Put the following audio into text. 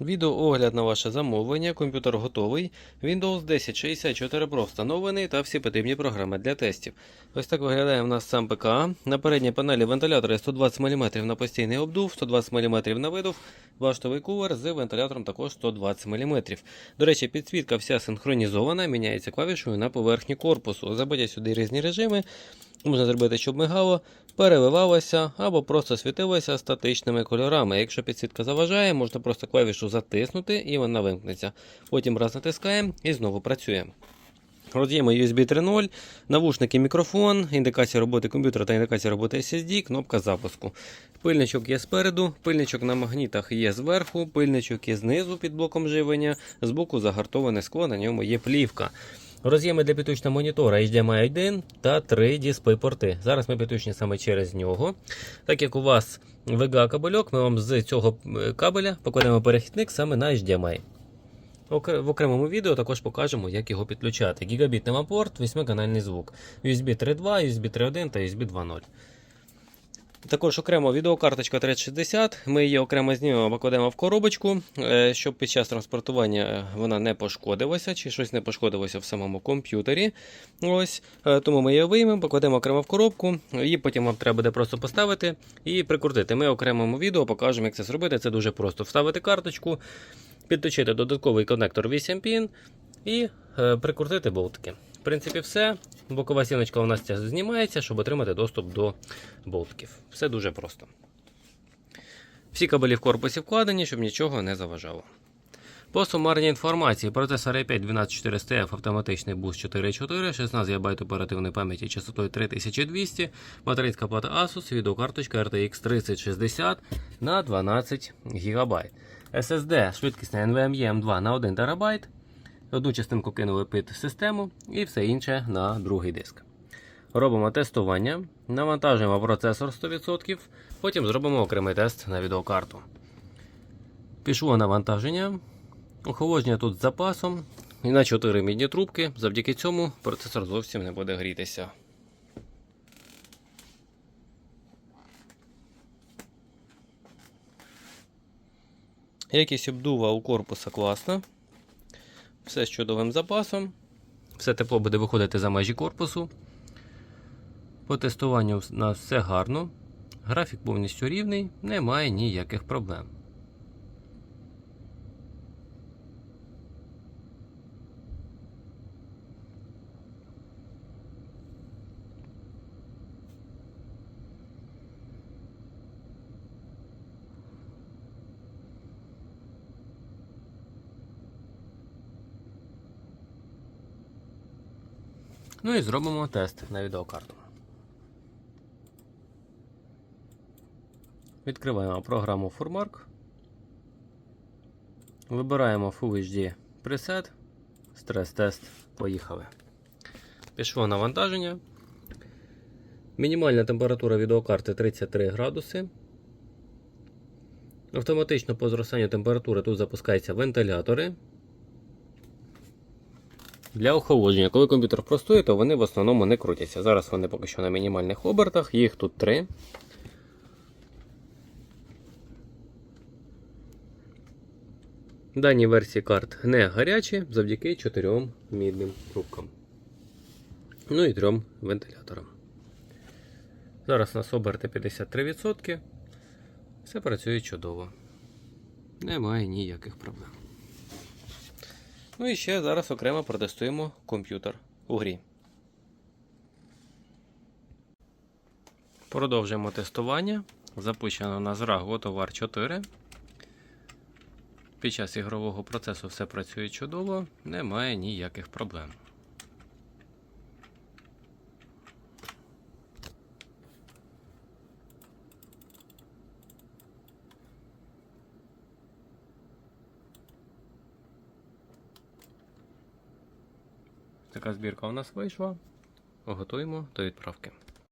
Відеоогляд на ваше замовлення. Комп'ютер готовий. Windows 10 64 Pro встановлений та всі потрібні програми для тестів. Ось так виглядає в нас сам ПК. На передній панелі вентилятори 120 мм на постійний обдув, 120 мм на видув, баштовий кулер з вентилятором також 120 мм. До речі, підсвітка вся синхронізована, міняється клавішою на поверхні корпусу. Забудьте сюди різні режими. Можна зробити, щоб мигало, переливалося або просто світилося статичними кольорами. Якщо підсвітка заважає, можна просто клавішу затиснути і вона вимкнеться. Потім раз натискаємо і знову працює. Роз'єми USB 3.0, навушники, мікрофон, індикація роботи комп'ютера та індикація роботи SSD, кнопка запуску. Пильничок є спереду, пильничок на магнітах є зверху, пильничок є знизу під блоком живлення, збоку загартоване скло, на ньому є плівка. Роз'єми для підключення монітора HDMI 1 та 3 дисплей-порти. Зараз ми підключені саме через нього. Так як у вас VGA кабельок, ми вам з цього е, кабеля покладемо перехідник саме на HDMI. В окремому відео також покажемо, як його підключати. Гігабітний апорт, 8-канальний звук. USB 3.2, USB 3.1 та USB 2.0. Також окремо відеокарточка 3060. Ми її окремо знімемо, покладемо в коробочку, е, щоб під час транспортування е, вона не пошкодилася, чи щось не пошкодилося в самому комп'ютері. Ось, е, тому ми її виймемо, покладемо окремо в коробку. Її потім вам треба буде просто поставити і прикрутити. Ми окремому відео покажемо, як це зробити. Це дуже просто. Вставити карточку, підключити додатковий коннектор 8 пін і прикрутити болтики. В принципі, все. Бокова сіночка у нас знімається, щоб отримати доступ до болтиків. Все дуже просто. Всі кабелі в корпусі вкладені, щоб нічого не заважало. По сумарній інформації, процесор i5 12400F автоматичний буст 4.4, 16 ГБ оперативної пам'яті частотою 3200, материнська плата Asus, відеокарточка RTX 3060 на 12 ГБ. SSD швидкісна NVMe M2 на 1 ТБ. Одну частинку кинули під систему і все інше на другий диск. Робимо тестування, навантажуємо процесор 100%, потім зробимо окремий тест на відеокарту. Пішло навантаження. Охолодження тут з запасом і на 4 мідні трубки. Завдяки цьому процесор зовсім не буде грітися. Якість обдува у корпуса класна. Все з чудовим запасом. Все тепло буде виходити за межі корпусу. По тестуванню у нас все гарно. Графік повністю рівний, немає ніяких проблем. Ну і зробимо тест на відеокарту. Відкриваємо програму Furmark. Вибираємо Full HD preset, стрес-тест. Поїхали. Пішло навантаження. Мінімальна температура відеокарти 33 градуси. Автоматично по зростанню температури тут запускаються вентилятори. Для охолодження, коли комп'ютер простоє, то вони в основному не крутяться. Зараз вони поки що на мінімальних обертах, їх тут три. Дані версії карт не гарячі завдяки чотирьом мідним трубкам. Ну і трьом вентиляторам. Зараз у нас оберти 53%. Все працює чудово. Немає ніяких проблем. Ну і ще зараз окремо протестуємо комп'ютер у грі. Продовжуємо тестування. Запущено на зраг GoToWar 4. Під час ігрового процесу все працює чудово, немає ніяких проблем. Така збірка у нас вийшла. Готуємо до відправки.